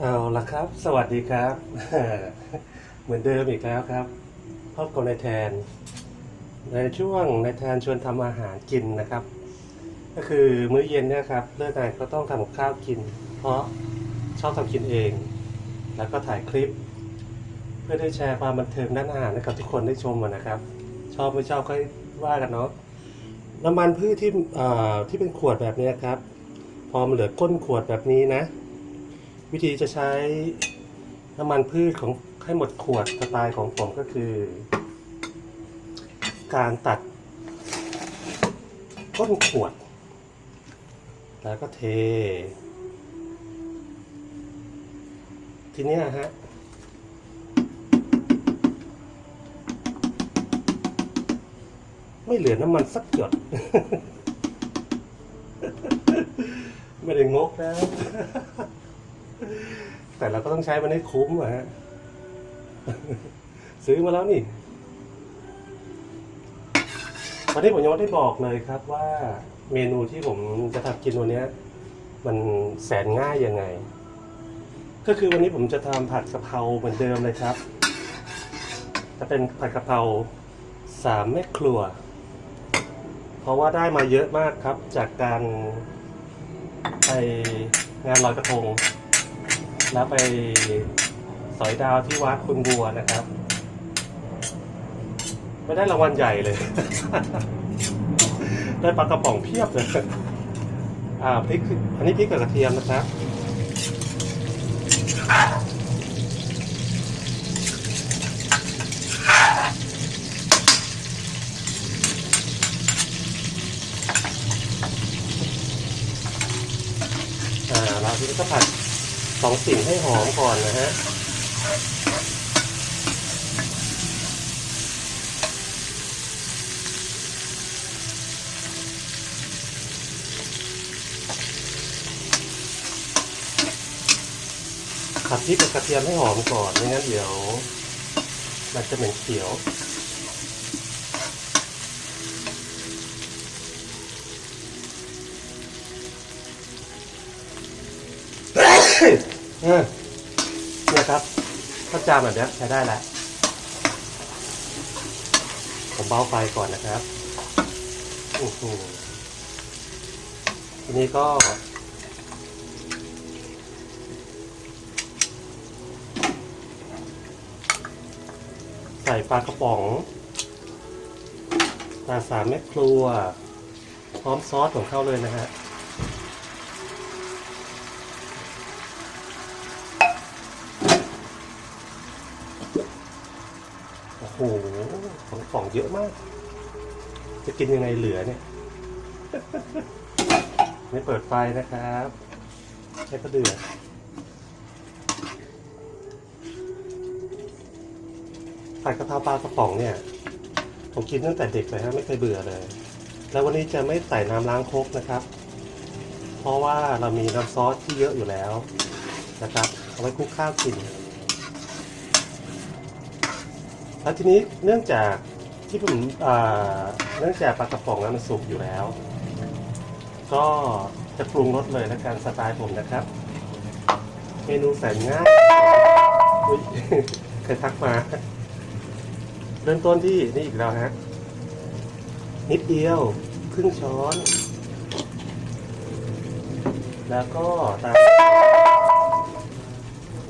เอาละครับ สวัสดีครับ เหมือนเดิมอีกแล้วครับพบกับนายแทน ในช่วงนายแทนชวนทำอาหารกินนะครับ ก็คือมื้อเย็นเนี่ยครับเลิกงานก็ต้องทำกับข้าวกิน เพราะชอบทำกินเอง แล้วก็ถ่ายคลิป เพื่อได้แชร์ความบันเทิงด้านอาหารให้กับทุกคนได้ชมนนะครับ ชอบไม่ชอบก็ว่ากันเนาะน้ำมันพืชที่ที่เป็นขวดแบบนี้ครับ พอมันเหลือก้นขวดแบบนี้นะ วิธีจะใช้น้ำมันพืชของให้หมดขวดสไตล์ของผมก็คือ การตัดก้นขวด แล้วก็เท ทีนี้ฮะไม่เหลือน้ำมันสักหยด ไม่ได้งกนะ แต่เราก็ต้องใช้มันให้คุ้มอะฮะ ซื้อมาแล้วนี่ วันนี้ผมยังไม่ได้บอกเลยครับว่าเมนูที่ผมจะทำกินวันนี้มันแสนง่ายยังไง ก็คือวันนี้ผมจะทำผัดกะเพราเหมือนเดิมเลยครับ จะเป็นผัดกะเพราสามแม่ครัว เพราะว่าได้มาเยอะมากครับจากการไปงานลอยกระทง แล้วไปสอยดาวที่วัดคุณบัวนะครับ ไม่ได้รางวัลใหญ่เลย ได้ปลากระป๋องเพียบเลย อ่าพริกอันนี้พริกกับกระเทียมนะครับอ่าเราทีนี้ก็ผัด สองสิ่งให้หอมก่อนนะฮะผัดพริกกับกระเทียมให้หอมก่อนไม่งั้นเดี๋ยว มันจะเหม็นเขียว เออเนี่ยครับถ้าจานแบบนี้ใช้ได้แล้ว ผมเบาไฟก่อนนะครับโอ้โหทีนี้ก็ ใส่ปลากระป๋องปลาสามเม็ดครัว พร้อมซอสของเขาเลยนะฮะ โอ้โหของป่องเยอะมาก จะกินยังไงเหลือเนี่ยไม่เปิดไฟนะครับให้กระเดือดผัดกะเพราปลากระป๋องเนี่ย ผมกินตั้งแต่เด็กเลยฮะไม่เคยเบื่อเลย แล้ววันนี้จะไม่ใส่น้ำล้างคกนะครับ เพราะว่าเรามีน้ำซอสที่เยอะอยู่แล้วนะครับ เอาไว้คลุกข้าวกิน แล้วทีนี้เนื่องจากที่ผมอ่าเนื่องจากปลากระป๋องนั้นมันสุกอยู่แล้ว ก็จะปรุงรสเลยและการสไตล์ผมนะครับ เมนูแสนง่ายอุ๊ย เคยทักมา เริ่มต้นที่นี่อีกแล้วฮะ นิดเดียว ครึ่งช้อน แล้วก็ตาม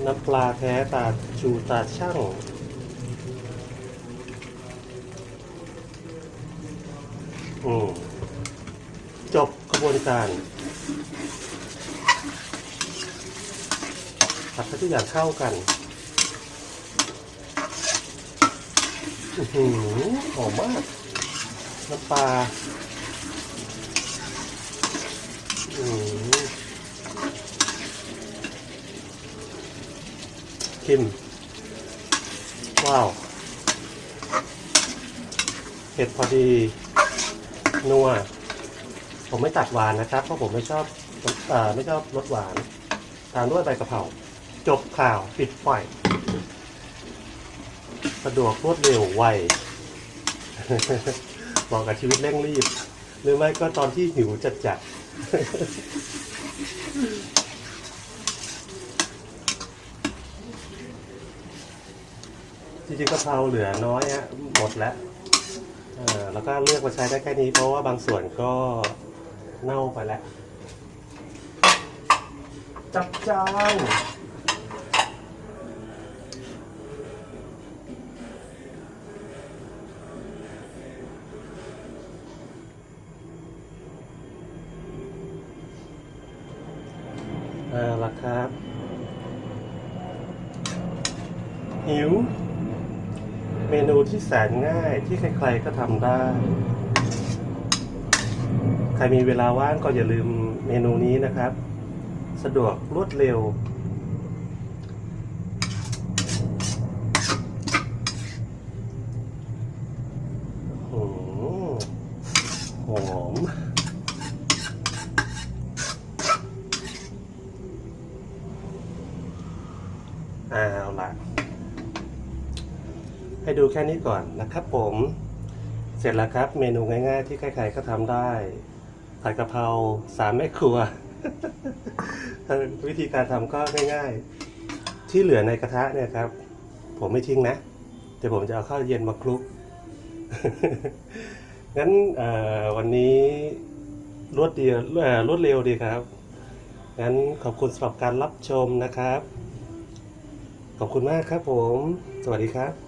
น้ำปลาแท้ตาชูตาช่าง อืม จบกระบวนการผัดให้ทุกอย่างเข้ากันอื้อหือหอมมาก น้ำปลาคิม ว้าว เผ็ดพอดี นัว ผมไม่ตัดหวานนะครับ เพราะผมไม่ชอบไม่ชอบรสหวาน ตามด้วยใบกระเพรา จบข่าวปิดฝไยสะดวกรวดเร็วไวเหมาะกับชีวิตเร่งรีบ หรือไม่ก็ตอนที่หิวจัดจัดจริงๆกะเพราเหลือน้อยฮะหมดแล้ว เออแล้วก็เลือกมาใช้ได้แค่นี้เพราะว่าบางส่วนก็เน่าไปแล้ว จับจางเอาละครับหิว มนูที่แสนง่ายที่ใครๆก็ทำได้ ใครมีเวลาว่างก็อย่าลืมเมนูนี้นะครับ สะดวกรวดเร็ว โอ้หอมเอาละ ให้ดูแค่นี้ก่อนนะครับผมเสร็จแล้วครับ เมนูง่ายๆ ที่ใครๆก็ทำได้ผัดกะเพราสามแม่ครัว วิธีการทำก็ง่ายๆ ที่เหลือในกระทะเนี่ยครับ ผมไม่ทิ้งนะแต่ผมจะเอาข้าวเย็นมาคลุกงั้นวันนี้รวดเดียวรวดเร็วดีครับ งั้นขอบคุณสำหรับการรับชมนะครับ ขอบคุณมากครับผม สวัสดีครับ